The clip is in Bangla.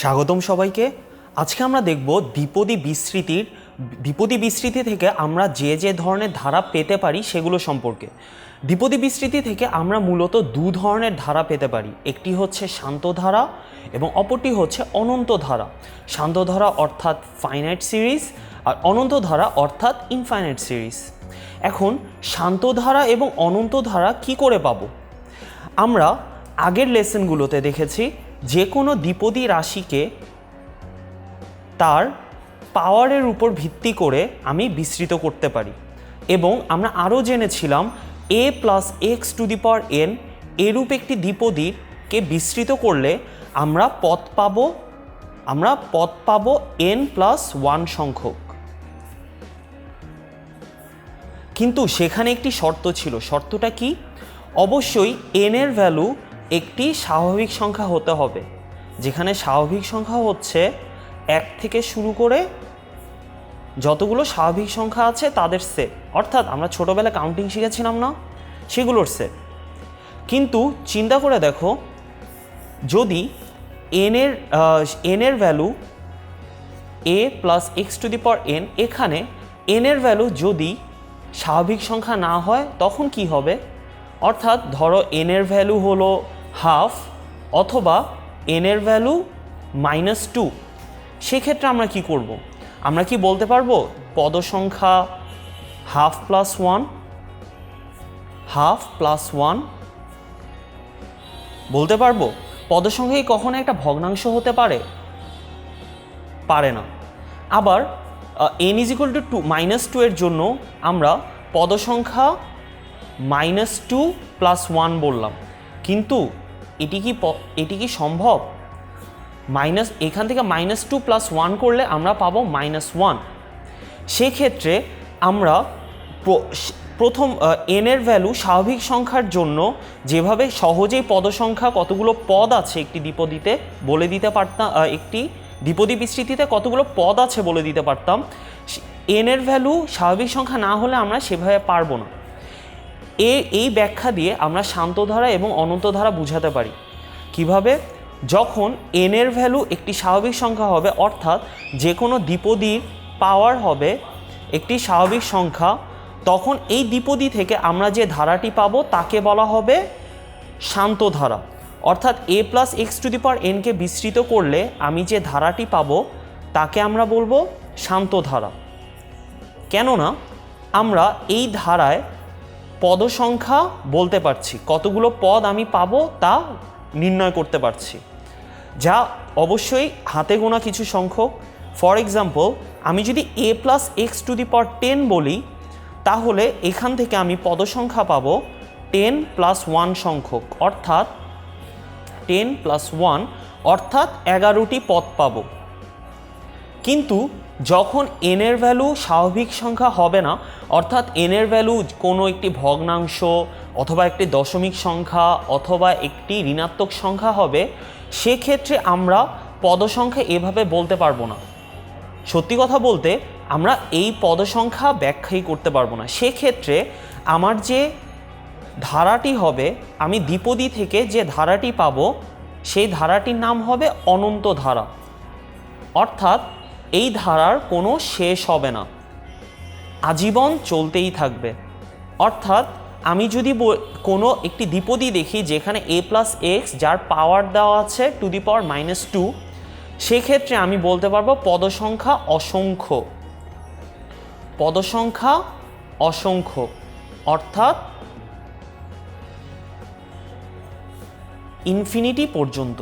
স্বাগতম সবাইকে। আজকে আমরা দেখব দ্বিপদী বিস্তৃতির দ্বিপদী বিস্তৃতি থেকে আমরা যে যে ধরনের ধারা পেতে পারি সেগুলো সম্পর্কে। দ্বিপদী বিস্তৃতি থেকে আমরা মূলত দু ধরনের ধারা পেতে পারি। একটি হচ্ছে শান্ত ধারা এবং অপরটি হচ্ছে অনন্ত ধারা। শান্ত ধারা অর্থাৎ ফাইনাইট সিরিজ আর অনন্ত ধারা অর্থাৎ ইনফাইনাইট সিরিজ এখন শান্ত ধারা এবং অনন্ত ধারা কি করে পাবো? আমরা আগের লেসনগুলোতে দেখেছি যে কোনো দ্বিপদী রাশিকে তার পাওয়ারের উপর ভিত্তি করে আমি বিস্তৃত করতে পারি। এবং আমরা আরও জেনেছিলাম a plus x to the power n এরূপ একটি দ্বিপদীরকে বিস্তৃত করলে আমরা পথ পাব, আমরা পথ পাব এন প্লাস ওয়ান সংখ্যক। কিন্তু সেখানে একটি শর্ত ছিল। শর্তটা কি? অবশ্যই এন এর ভ্যালু একটি স্বাভাবিক সংখ্যা হতে হবে, যেখানে স্বাভাবিক সংখ্যা হচ্ছে এক থেকে শুরু করে যতগুলো স্বাভাবিক সংখ্যা আছে তাদের সেট অর্থাৎ আমরা ছোটোবেলায় কাউন্টিং শিখেছিলাম না, সেগুলোর সেট কিন্তু চিন্তা করে দেখো, যদি এনের এনের value a plus x to the power n এখানে এন এর ভ্যালু যদি স্বাভাবিক সংখ্যা না হয়, তখন কি হবে? অর্থাৎ ধরো এনের ভ্যালু হলো হাফ অথবা এন এর ভ্যালু মাইনাস টু সেক্ষেত্রে আমরা কি করব? আমরা কি বলতে পারব? পদ সংখ্যা half plus one half plus one বলতে পারব? পদ সংখ্যা কি কখনো একটা ভগ্নাংশ হতে পারে? পারে না। আবার n is equal to to minus two এর জন্য আমরা পদ সংখ্যা মাইনাস টু প্লাস ওয়ান বললাম। কিন্তু এটি কি এটি কি সম্ভব? মাইনাস, এখান থেকে মাইনাস টু প্লাস ওয়ান করলে আমরা পাবো মাইনাস ওয়ান। সেক্ষেত্রে আমরা প্রথম এন এর ভ্যালু স্বাভাবিক সংখ্যার জন্য যেভাবে সহজেই পদ সংখ্যা কতগুলো পদ আছে একটি দ্বিপদীতে বলে দিতে পারতাম একটি দ্বিপদী বিস্তৃতিতে কতগুলো পদ আছে বলে দিতে পারতাম এন এর ভ্যালু স্বাভাবিক সংখ্যা না হলে আমরা সেভাবে পারব না। এ, এই ব্যাখ্যা দিয়ে আমরা শান্ত ধারা এবং অনন্ত ধারা বুঝাতে পারি। কীভাবে? যখন এন এর ভ্যালু একটি স্বাভাবিক সংখ্যা হবে, অর্থাৎ যে কোনো দ্বিপদীর পাওয়ার হবে একটি স্বাভাবিক সংখ্যা, তখন এই দ্বিপদী থেকে আমরা যে ধারাটি পাবো তাকে বলা হবে শান্ত ধারা অর্থাৎ a plus x to the power NK বিস্তৃত করলে আমি যে ধারাটি পাবো তাকে আমরা বলব শান্ত ধারা কেননা আমরা এই ধারায় পদ সংখ্যা বলতে পারছি। কতগুলো পদ আমি পাবো তা নির্ণয় করতে পারছি। যা অবশ্যই হাতে গোনা কিছু সংখ্যক। ফর এক্সাম্পল আমি যদি a plus x to the power ten বলি, তাহলে এখান থেকে আমি পদ সংখ্যা পাবো টেন প্লাস ওয়ান সংখ্যক। অর্থাৎ টেন প্লাস ওয়ান অর্থাৎ এগারোটি পদ পাবো। কিন্তু যখন এন এর ভ্যালু স্বাভাবিক সংখ্যা হবে না, অর্থাৎ এন এর ভ্যালু কোনো একটি ভগ্নাংশ অথবা একটি দশমিক সংখ্যা অথবা একটি ঋণাত্মক সংখ্যা হবে, সেক্ষেত্রে আমরা পদসংখ্যা এভাবে বলতে পারব না। সত্যি কথা বলতে, আমরা এই পদসংখ্যা ব্যাখ্যাই করতে পারব না। সেক্ষেত্রে আমার যে ধারাটি হবে, আমি দ্বিপদী থেকে যে ধারাটি পাবো, সেই ধারাটির নাম হবে অনন্ত ধারা। অর্থাৎ এই ধারার কোনো শেষ হবে না। আজীবন চলতেই থাকবে। অর্থাৎ আমি যদি কোনো একটি দ্বিপদী দেখি যেখানে এ প্লাস এক্স যার পাওয়ার দেওয়া আছে to the power minus two সেক্ষেত্রে আমি বলতে পারব পদসংখ্যা অসংখ্য। পদসংখ্যা অসংখ্য। অর্থাৎ ইনফিনিটি পর্যন্ত।